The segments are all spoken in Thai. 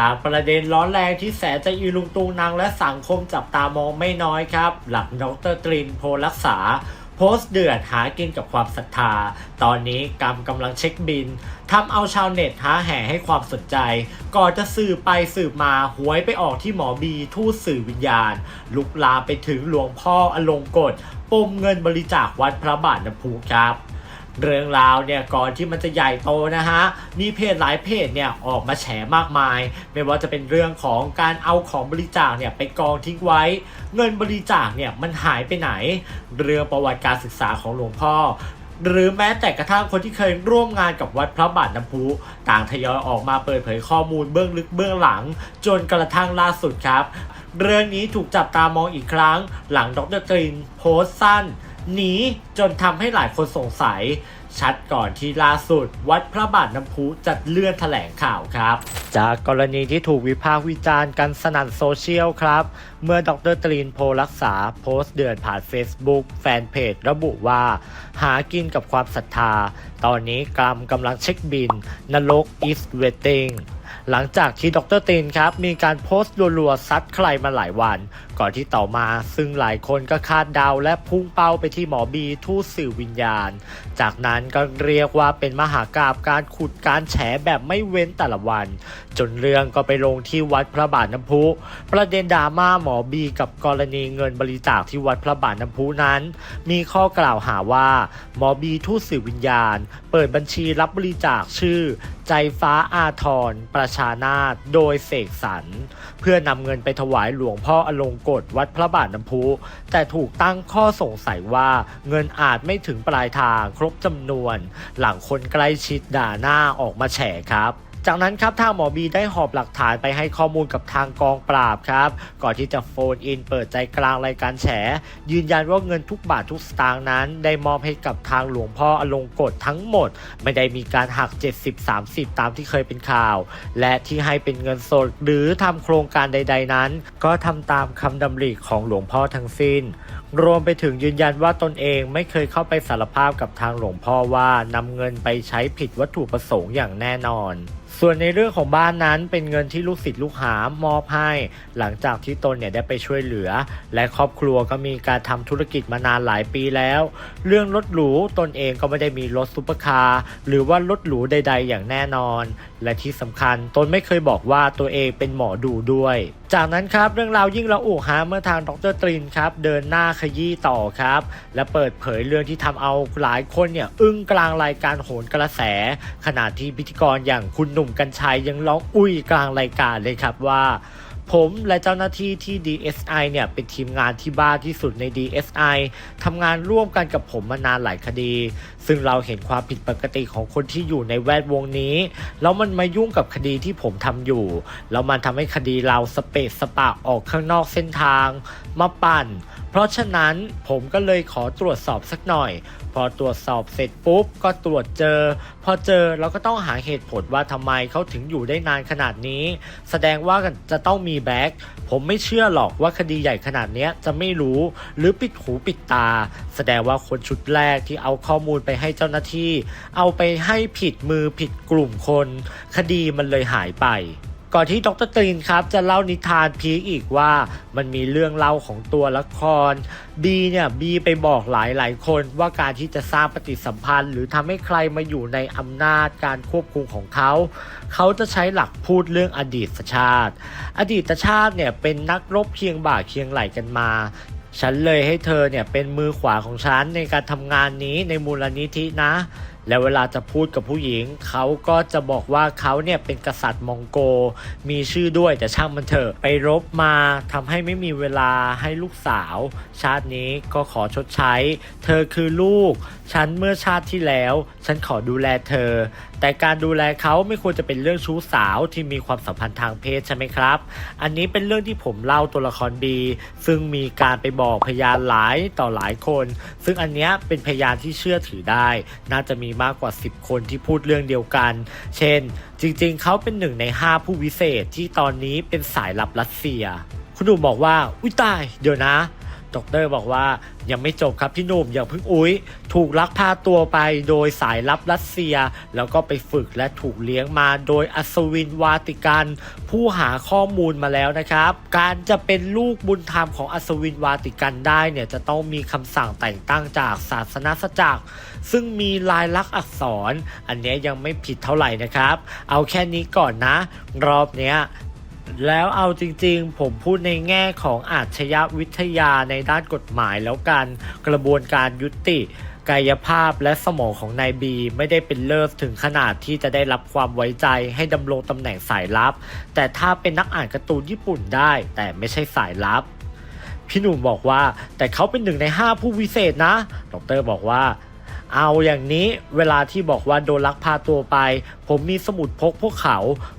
จากประเด็นร้อนแรงที่แสจะอีลุงตุงนางและสังคมจับตามองไม่น้อยครับ หลังดรตรินโพรักษาโพสต์เดือดหากินกับความศรัทธา ตอนนี้กำกำลังเช็คบิน ทำเอาชาวเน็ตหาแห่ให้ความสนใจ ก่อนจะสืบไปสืบมาหวยไปออกที่หมอบีทูตสื่อวิญญาณ ลุกลามไปถึงหลวงพ่ออลงกฎปมเงินบริจาควัดพระบาทน้ำพุครับ เรื่องราวเนี่ยก่อนที่มันจะใหญ่โตนะฮะมีเพจหลายเพจเนี่ยออกมาแฉมากมาย ไม่ว่าจะเป็นเรื่องของการเอาของบริจาคเนี่ยไปกองทิ้งไว้ เงินบริจาคเนี่ยมันหายไปไหน เรื่องประวัติการศึกษาของหลวงพ่อหรือแม้แต่กระทั่งคนที่เคยร่วมงานกับวัดพระบาทน้ำพุต่างทยอยออกมาเปิดเผยข้อมูลเบื้องลึกเบื้องหลัง จนกระทั่งล่าสุดครับ เรื่องนี้ถูกจับตามองอีกครั้ง หลังดรกรีนโพสต์สั้น นีจนทำให้หลายคนสงสัย ชัดก่อนที่ล่าสุด วัดพระบาทน้ำพุจัดเลื่อนแถลงข่าวครับ จากกรณีที่ถูกวิพากษ์วิจารณ์กันสนั่นโซเชียลครับ เมื่อดรตรีนโพรักษาโพสต์เดือนผ่าน Facebook แฟนเพจระบุว่า หากินกับความศรัทธา ตอนนี้กรรมกำลังเช็คบิน นรก is waiting หลังจากที่ดรตีนครับ มีการโพสต์รัวๆซัดใครมาหลายวัน ก่อนที่ต่อมาซึ่งหลายคนก็คาดเดาและพุ่งเป้าไปที่หมอบีทูตสื่อวิญญาณ จากนั้นก็เรียกว่าเป็นมหากราบการขุดการแฉแบบไม่เว้นแต่ละวัน จนเรื่องก็ไปลงที่วัดพระบาทน้ำพุ ประเด็นดราม่าหมอบีกับกรณีเงินบริจาคที่วัดพระบาทน้ำพุนั้น มีข้อกล่าวหาว่าหมอบีทูตสื่อวิญญาณ เปิดบัญชีรับบริจาคชื่อ ใจฟ้าอาทรประชานาตโดยเสกสรรเพื่อนำเงินไปถวายหลวงพ่ออลงกฎวัดพระบาทน้ำพุ แต่ถูกตั้งข้อสงสัยว่าเงินอาจไม่ถึงปลายทางครบจำนวน หลังคนใกล้ชิดด่าหน้าออกมาแฉครับ จากนั้นครับทางหมอบีได้หอบหลักฐานไปให้ข้อมูลกับทางกองปราบครับ ก่อนที่จะโฟนอินเปิดใจกลางรายการแฉ ยืนยันว่าเงินทุกบาททุกสตางค์นั้น ได้มอบให้กับทางหลวงพ่ออลงกฎทั้งหมด ไม่ได้มีการหัก 70-30 ตามที่เคยเป็นข่าว และที่ให้เป็นเงินสดหรือทำโครงการใด ๆนั้น ก็ทำตามคำดำริของหลวงพ่อทั้งสิ้น รวมไปถึงยืนยันว่าตนเองไม่เคยเข้าไปสารภาพกับทางหลวงพ่อว่านำเงินไปใช้ผิดวัตถุประสงค์อย่างแน่นอน ส่วนในเรื่องของบ้านนั้นเป็นเงินที่ลูกศิษย์ลูกหามอบให้ หลังจากที่ตนเนี่ยได้ไปช่วยเหลือ และครอบครัวก็มีการทำธุรกิจมานานหลายปีแล้ว เรื่องรถหรูตนเองก็ไม่ได้มีรถซุปเปอร์คาร์หรือว่ารถหรูใด ๆ อย่างแน่นอน และที่สำคัญตนไม่เคยบอกว่าตัวเองเป็นหมอดูด้วย จากนั้นครับเรื่องราวยิ่งระอุฮะเมื่อทางดรตรินครับเดินหน้าขยี้ต่อครับ และเปิดเผยเรื่องที่ทำเอาหลายคนเนี่ยอึ้งกลางรายการโหนกระแส ขณะที่พิธีกรอย่างคุณหนุ่มกัญชัยยังร้องอุ้ยกลางรายการเลยครับว่า ผมและเจ้าหน้าที่ที่ DSI เนี่ยเป็นทีมงานที่บ้าที่สุดใน DSI ทำงานร่วมกันกับผมมานานหลายคดี ซึ่งเราเห็นความผิดปกติของคนที่อยู่ในแวดวงนี้ แล้วมันมายุ่งกับคดีที่ผมทำอยู่ แล้วมันทำให้คดีเราสเปซสปะออกข้างนอกเส้นทาง มาปั่น เพราะฉะนั้นผมก็เลยขอตรวจสอบสักหน่อย พอตรวจสอบเสร็จปุ๊บก็ตรวจเจอ พอเจอเราก็ต้องหาเหตุผลว่าทำไมเขาถึงอยู่ได้นานขนาดนี้ แสดงว่าจะต้องมีแบ็คผมไม่เชื่อหรอกว่าคดีใหญ่ขนาดนี้จะไม่รู้หรือปิดหูปิดตา แสดงว่าคนชุดแรกที่เอาข้อมูลไปให้เจ้าหน้าที่ เอาไปให้ผิดมือผิดกลุ่มคน คดีมันเลยหายไป ก่อนที่ดรตรีนครับจะเล่านิทานพีคอีกว่ามันมีเรื่องเล่าของตัวละครบีเนี่ยบีไปบอกหลายหลายคนว่าการที่จะสร้างปฏิสัมพันธ์ หรือทำให้ใครมาอยู่ในอำนาจการควบคุมของเขา เขาจะใช้หลักพูดเรื่องอดีตชาติ อดีตชาติเนี่ยเป็นนักรบเคียงบ่าเคียงไหลกันมาฉันเลยให้เธอเนี่ยเป็นมือขวาของฉันในการทำงานนี้ในมูลนิธินะ แล้วเวลาจะพูดกับผู้หญิง เขาก็จะบอกว่าเขาเนี่ยเป็นกษัตริย์มองโก มีชื่อด้วยแต่ช่างมันเถอะไปรบมาทำให้ไม่มีเวลาให้ลูกสาว ชาตินี้ก็ขอชดใช้ เธอคือลูก ฉันเมื่อชาติที่แล้ว ฉันขอดูแลเธอ แต่การดูแลเขาไม่ควรจะเป็นเรื่องชู้สาวที่มีความสัมพันธ์ทางเพศใช่ไหมครับ อันนี้เป็นเรื่องที่ผมเล่าตัวละครบี ซึ่งมีการไปบอกพยานหลายต่อหลายคน ซึ่งอันนี้เป็นพยานที่เชื่อถือได้ น่าจะมีมากกว่า 10 คนที่พูดเรื่องเดียวกัน เช่น จริงๆ เขาเป็นหนึ่งใน 5 ผู้วิเศษที่ตอนนี้เป็นสายลับรัสเซีย คุณดูบอกว่า อุ้ยตาย เดี๋ยวนะ ดอกเตอรบอกว่ายังไม่จบครับพี่หนุ่มอย่างพึ่งอุ้ย ถูกลักพาตัวไปโดยสายลับรัสเซีย แล้วก็ไปฝึกและถูกเลี้ยงมาโดยอัศวินวาติกัน ผู้หาข้อมูลมาแล้วนะครับ การจะเป็นลูกบุญธรรมของอัศวินวาติกันได้เนี่ยจะต้องมีคำสั่งแต่งตั้งจากศาสนาสจักร ซึ่งมีลายลักษณ์อักษร อันนี้ยังไม่ผิดเท่าไหร่นะครับ เอาแค่นี้ก่อนนะ รอบเนี้ย แล้วเอาจริงๆ ผมพูดในแง่ของอาชญาวิทยาในด้านกฎหมายแล้วกันกระบวนการยุติกายภาพและสมองของนายบีไม่ได้เป็นเลิศถึงขนาดที่จะได้รับความไว้ใจให้ดำรงตำแหน่งสายลับ แต่ถ้าเป็นนักอ่านการ์ตูนญี่ปุ่นได้ แต่ไม่ใช่สายลับ พี่หนุ่มบอกว่าแต่เขาเป็นหนึ่งในห้าผู้วิเศษนะดรบอกว่า เอาอย่างนี้เวลาที่บอกว่าโดนลักพาตัวไป ผมมีสมุดพกพวกเขา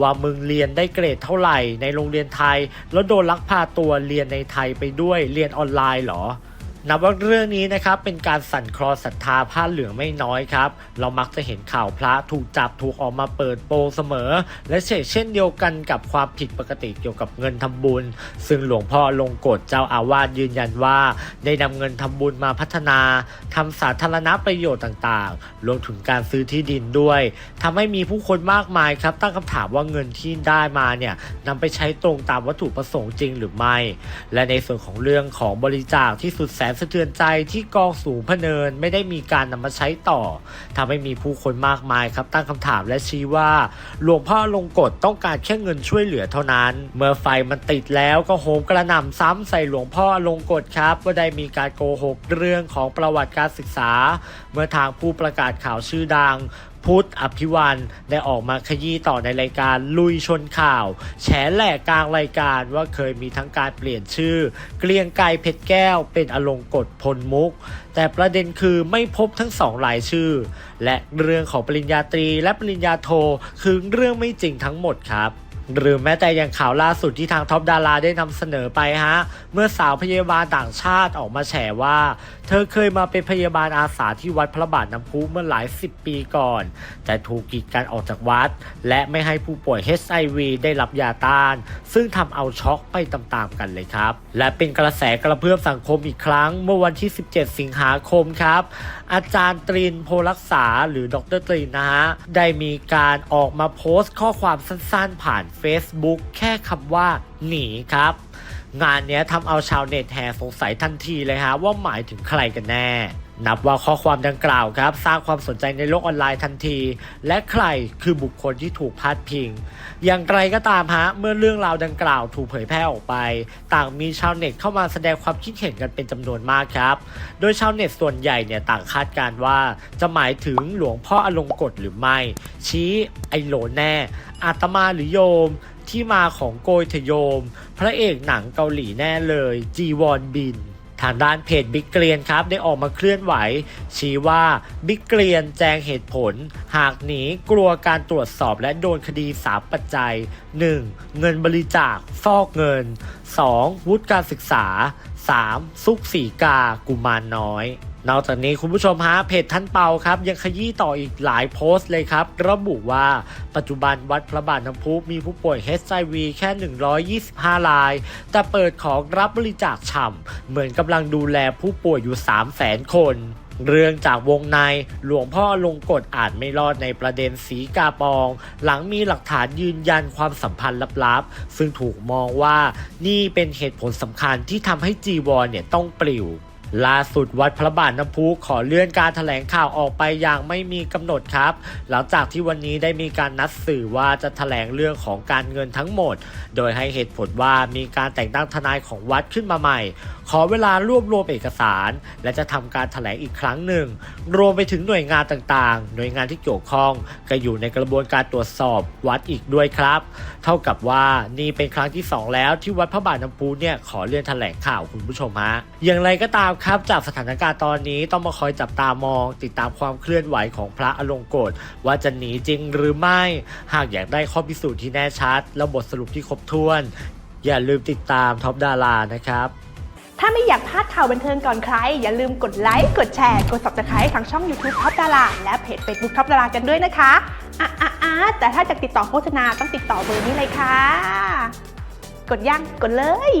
ว่ามึงเรียนได้เกรดเท่าไหร่ในโรงเรียนไทย แล้วโดนลักพาตัวเรียนในไทยไปด้วยเรียนออนไลน์เหรอ นับว่าเรื่องนี้นะครับเป็นการสั่นคลอศรัทธาผ้าเหลืองไม่น้อยครับ เรามักจะเห็นข่าวพระถูกจับถูกออกมาเปิดโปงเสมอ และเช่นเช่นเดียวกันกับความผิดปกติเกี่ยวกับเงินทำบุญ ซึ่งหลวงพ่อลงกฎเจ้าอาวาสยืนยันว่า ได้นำเงินทำบุญมาพัฒนาทำสาธารณประโยชน์ต่างๆรวมถึงการซื้อที่ดินด้วยทำให้มีผู้คนมากมายครับ ตั้งคำถามว่าเงินที่ได้มาเนี่ยนำไปใช้ตรงตามวัตถุประสงค์จริงหรือไม่ และในส่วนของเรื่องของบริจาคที่สุดแสนสะเทือนใจที่กองสูงพเนินไม่ได้มีการนำมาใช้ต่อทำให้มีผู้คนมากมายครับตั้งคำถามและชี้ว่า หลวงพ่อลงกฎต้องการแค่เงินช่วยเหลือเท่านั้น เมื่อไฟมันติดแล้วก็โหมกระหน่ำซ้ำใส่หลวงพ่อลงกฎครับว่าได้มีการโกหกเรื่องของประวัติการศึกษา เมื่อทางผู้ประกาศข่าวชื่อดัง พุทธอภิวันได้ออกมาขยี้ต่อในรายการลุยชนข่าว แฉแหลกกลางรายการว่าเคยมีทั้งการเปลี่ยนชื่อ เกลียงไกรเพชรแก้ว เป็นอลงกฎพลมุก แต่ประเด็นคือไม่พบทั้งสองรายชื่อ และเรื่องของปริญญาตรีและปริญญาโทคือเรื่องไม่จริงทั้งหมดครับ หรือแม้แต่อย่างข่าวล่าสุดที่ทางท็อปดาราได้นำเสนอไปฮะ เมื่อสาวพยาบาลต่างชาติออกมาแฉว่า เธอเคยมาเป็นพยาบาลอาสาที่วัดพระบาทน้ำพุเมื่อหลายสิบปีก่อน แต่ถูกกีดกันออกจากวัด และไม่ให้ผู้ป่วย HIV ได้รับยาต้าน ซึ่งทำเอาช็อกไปตามๆกันเลยครับ และเป็นกระแสกระเพื่อมสังคมอีกครั้ง เมื่อวันที่ 17 สิงหาคมครับ อาจารย์ตรินโพรักษาหรือดรตรินนะฮะได้มีการออกมาโพสต์ข้อความสั้นๆผ่าน Facebook แค่คำว่าหนีครับ งานนี้ทำเอาชาวเน็ตแห่สงสัยทันทีเลยฮะว่าหมายถึงใครกันแน่ นับว่าข้อความดังกล่าวครับ สร้างความสนใจในโลกออนไลน์ทันที และใครคือบุคคลที่ถูกพาดพิง อย่างไรก็ตามฮะเมื่อเรื่องราวดังกล่าวถูกเผยแพร่ออกไป ต่างมีชาวเน็ตเข้ามาแสดงความคิดเห็นกันเป็นจำนวนมากครับ โดยชาวเน็ตส่วนใหญ่เนี่ยต่างคาดการว่า จะหมายถึงหลวงพ่ออลงกฎหรือไม่ ชี้ไอโหลแน่ อาตมาหรือโยมที่มาของโกยทโยม พระเอกหนังเกาหลีแน่เลยจีวอนบิน ทางด้านเพจบิ๊กเกรียนครับได้ออกมาเคลื่อนไหว ชี้ว่าบิ๊กเกรียนแจงเหตุผล หากหนีกลัวการตรวจสอบและโดนคดีสามปัจจัย 1. เงินบริจาคฟอกเงิน 2. วุฒิการศึกษา 3. ซุกสีกากุมารน้อย นอกจากนี้คุณผู้ชมฮะเพจท่านเปาครับ ยังขยี้ต่ออีกหลายโพสต์เลยครับ ระบุว่าปัจจุบันวัดพระบาทน้ำพุมีผู้ป่วย HIV แค่ 125 ราย แต่เปิดของรับบริจาคฉ่ำเหมือนกำลังดูแลผู้ป่วยอยู่ 300,000 คนเรื่องจากวงในหลวงพ่อลงกฎอ่านไม่รอดในประเด็นสีกาปอง หลังมีหลักฐานยืนยันความสัมพันธ์ลับๆ ซึ่งถูกมองว่านี่เป็นเหตุผลสำคัญที่ทำให้จีวรเนี่ยต้องปลิว ล่าสุดวัดพระบาทน้ำพุขอเลื่อนการถแถลงข่าวออกไปอย่างไม่มีกำหนดครับ หลังจากที่วันนี้ได้มีการนัดสื่อว่าจะถแถลงเรื่องของการเงินทั้งหมด โดยให้เหตุผลว่ามีการแต่งตั้งทนายของวัดขึ้นมาใหม่ ขอเวลารวบรวมเอกสาร และจะทำการถแถลงอีกครั้งหนึ่ง รวมไปถึงหน่วยงานต่างๆ หน่วยงานที่เกี่ยวข้องก็อยู่ในกระบวนการตรวจสอบวัดอีกด้วยครับ เท่ากับว่านี่เป็นครั้งที่ 2 แล้วที่วัดพระบาทน้ำพุเนี่ยขอเลื่อนแถลงข่าวคุณผู้ชมฮะอย่างไรก็ตามครับจากสถานการณ์ตอนนี้ต้องมาคอยจับตามอง ติดตามความเคลื่อนไหวของพระอลงกฎว่าจะหนีจริงหรือไม่ หากอยากได้ข้อพิสูจน์ที่แน่ชัด และบทสรุปที่ครบถ้วน อย่าลืมติดตามท็อปดารานะครับ ถ้าไม่อยากพลาดข่าวบันเทิงก่อนใคร อย่าลืมกดไลค์กดแชร์กด subscribe ทางช่อง YouTube ท็อปดาราและเพจ Facebook ท็อปดารากันด้วยนะคะอะอะอะแต่ถ้าจะติดต่อโฆษณาต้องติดต่อเบอร์นี้เลยค่ะ กดยังกดเลย